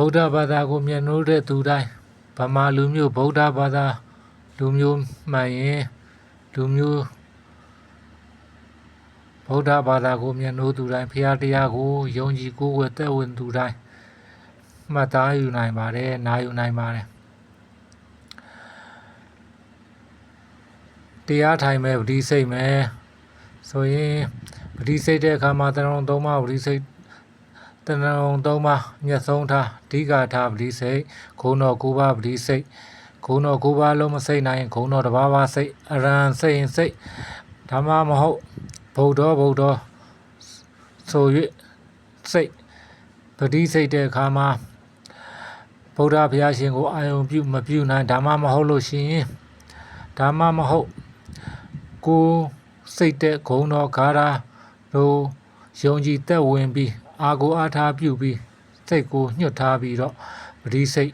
ဗုဒ္ဓဘာသာကိုမြတ်နိုးတဲ့သူတိုင်းဗမာလူမျိုးဗုဒ္ဓဘာသာလူမျိုးမှန်ရင်လူမျိုးဗုဒ္ဓဘာသာကိုမြတ်နိုးသူတိုင်းဖရာတရားကိုယုံကြည်ကိုးကွယ်သက်ဝင်သူတိုင်းမှတ်သားယူနိုင်ပါတယ်နားယူနိုင်ပါတယ်တရားထိုင်မဲ့ဗတိစိတ်မဲ့ဆိုရင်ဗတိစိတ်တဲ့အခါမှာတရုံသုံးပါးဗတိစိတ် တဏှုံသုံးပါးမျက်ဆုံးထားအဓိကထားပတိစိတ်ဂုဏတော်၉ပါးပတိစိတ်ဂုဏတော်၉ပါးလုံးမစိတ်နိုင်ရင်ဂုဏတော်တစ်ပါးပါးစိတ်အရန်စိတ်ရင်စိတ်ဓမ္မမဟုတ်ဗုဒ္ဓဗုဒ္ဓဆို၍စိတ်ပတိစိတ်တဲ့အခါမှာဗုဒ္ဓဘုရားရှင်ကိုအာယုံပြုမပြုနိုင်ဓမ္မမဟုတ်လို့ရှိရင်ဓမ္မမဟုတ်ကိုယ်စိတ်တဲ့ဂုဏတော်ဂါရာတို့ယုံကြည်သက်ဝင်ပြီး အာကိုအားထားပြုပြီးစိတ်ကိုညှွတ်ထားပြီးတော့ပရိစိတ်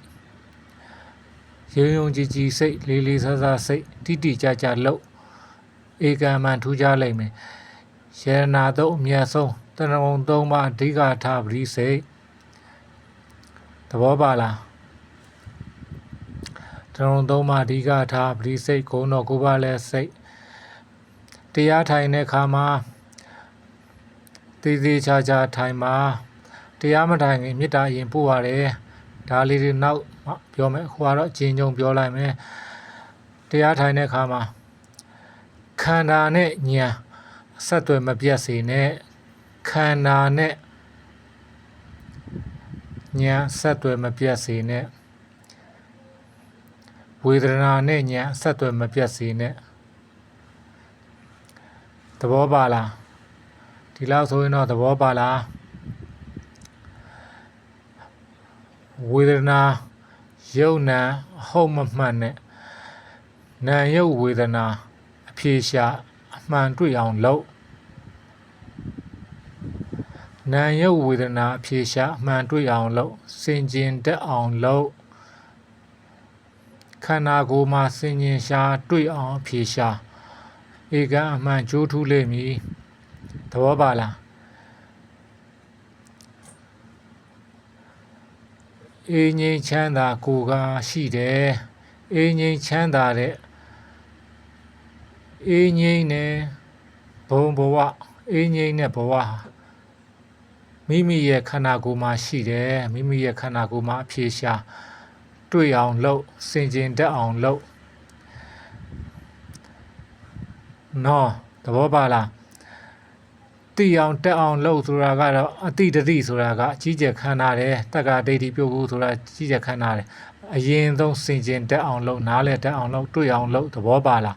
ရုံရုံကြည်ကြည်စိတ်လေးလေးဆဆစိတ်တိတိကျကျလှုပ်ဧကံမှန်ထူးခြားလိမ့်မယ်ယရနာတော့အမြတ်ဆုံးတဏှုံသုံးပါအဓိကထားပရိစိတ်သဘောပါလားတဏှုံသုံးပါအဓိကထားပရိစိတ်ကုန်းတော်ကိုပါလဲစိတ်တရားထိုင်တဲ့အခါမှာ သေးသေးချာချာထိုင်ပါတရားမထိုင်ခင်မေတ္တာရင်ပို့ရတယ်ဒါလေးတွေနောက်မှပြောမယ်အခုကတော့အချင်းချင်းပြောလိုက်မယ်တရားထိုင်တဲ့အခါမှာခန္ဓာနဲ့ညာဆက်သွယ်မပြတ်စေနဲ့ခန္ဓာနဲ့ညာဆက်သွယ်မပြတ်စေနဲ့ဝေဒနာနဲ့ညာဆက်သွယ်မပြတ်စေနဲ့သဘောပါလား ဒီလောက်ဆိုရင်တော့သဘောပါလားဝေဒနာယုံနာဟုတ်မမှန်နဲ့နာယုတ်ဝေဒနာအဖြေရှာအမှန်တွေ့အောင်လုပ်နာယုတ်ဝေဒနာအဖြေရှာအမှန်တွေ့အောင်လုပ်စင်ကျင်တက်အောင်လုပ်ခန္ဓာကိုယ်မှာစင်ကျင်ရှာတွေ့အောင်အဖြေရှာဧကအမှန်ကြိုးထူးလိမ့်မည် သဘောပါလားအေးငိမ့်ချမ်းသာကိုယ်ကရှိတယ်အေးငိမ့်ချမ်းသာတဲ့အေးငိမ့်နဲ့ဘုံဘဝအေးငိမ့်တဲ့ဘဝဟာမိမိရဲ့ခန္ဓာကိုယ်မှာရှိတယ်မိမိရဲ့ခန္ဓာကိုယ်မှာအဖြေရှာတွေ့အောင်လုပ်စင်ကျင်တတ်အောင်လုပ်နော်သဘောပါလား တိအောင်တက်အောင်လှုပ်ဆိုတာကတော့အတိတတိဆိုတာကအကြီးကျယ်ခန္ဓာတယ်တက္ကဒိဋ္ဌိပြုတ်ဘူးဆိုတာကြီးကျယ်ခန္ဓာတယ်အရင်ဆုံးစင်ကျင်တက်အောင်လှုပ်နားလဲတက်အောင်လှုပ်တွေ့အောင်လှုပ်သဘောပါလား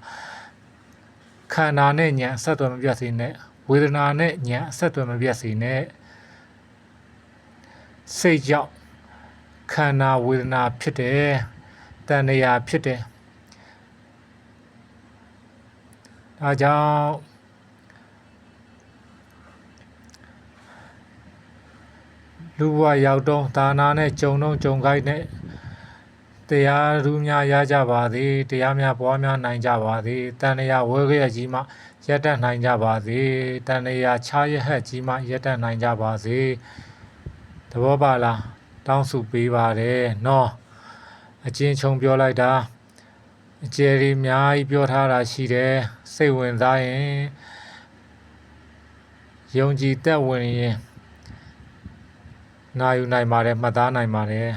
ခန္ဓာနဲ့ညာအဆက်အသွယ်မပြတ်စေနဲ့ဝေဒနာနဲ့ညာအဆက်အသွယ်မပြတ်စေနဲ့စိတ်ကြောင့်ခန္ဓာဝေဒနာဖြစ်တယ်တဏှာဖြစ်တယ်ဒါကြောင့် လူဘဝရောက်တော့ဒါနာနဲ့ဂျုံတော့ဂျုံခိုက်နဲ့တရားရူးများရကြပါသည်တရားများပွားများနိုင်ကြပါသည်တန်ရာဝဲခရကြီးမှရက်တတ်နိုင်ကြပါသည်တန်ရာခြားရဟက်ကြီးမှရက်တတ်နိုင်ကြပါစေသဘောပါလားတောင်းစုပေးပါတယ်နော်အချင်းချုံပြောလိုက်တာအကျယ်ကြီးအများကြီးပြောထားတာရှိတယ်စိတ်ဝင်စားရင်ယုံကြည်သက်ဝင်ရင် နာယူနိုင်ပါတယ်မှတ်သားနိုင်ပါတယ်